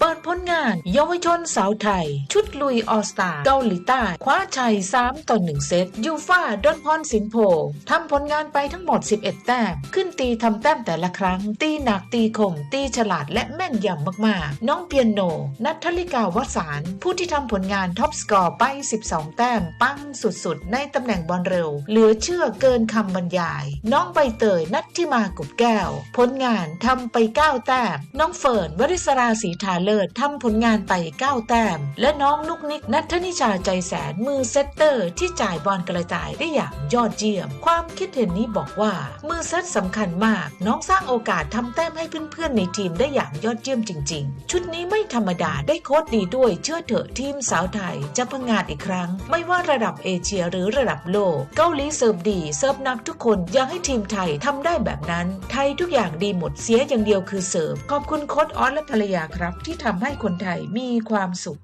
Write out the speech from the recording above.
เปิดผลงานเยาวชนสาวไทย ชุดลุยออสตาเกาหลีใต้คว้าชัย 3 ต่อ 1 เซตยูฟ่าดอนพรสินโพทำผลงานไปทั้งหมด 11 แต้ม ขึ้นตีทำแต้มแต่ละครั้ง ตีหนักตีคม ตีฉลาดและแม่นยำมากๆ น้องเปียโน นัทธลิกาวสาร ผู้ที่ทำผลงานท็อปสกอร์ไป 12 แต้ม ปังสุดๆ ในตำแหน่งบอลเร็ว เหลือเชื่อเกินคำบรรยาย น้องใบเตยนัทที่มากุบแก้ว ผลงานทำไป 9 แต้ม น้องเฟิร์นวริศราศรีทาเลศทำผลงานไป 9 แต้ม และน้องนุกนิกนัทนิชาใจแสนมือเซตเตอร์ที่จ่ายบอลกระจายได้อย่างยอดเยี่ยม ความคิดเห็นนี้บอกว่า มือเซตสำคัญมาก น้องสร้างโอกาสทำแต้มให้เพื่อนๆในทีมได้อย่างยอดเยี่ยมจริง ๆ ชุดนี้ไม่ธรรมดาได้โค้ดดีด้วยเชื่อเถอะทีมสาวไทย จะพังงาดอีกครั้ง ไม่ว่าระดับเอเชียหรือระดับโลก เกาหลีเสิร์ฟดีเสิร์ฟนักทุกคนอยากให้ทีมไทยทำได้แบบนั้น ไทยทุกอย่างดีหมดเสียอย่างเดียวคือเสิร์ฟขอบคุณโค้ดออสและภรรยาครับที่ทำให้คนไทยมีความสุข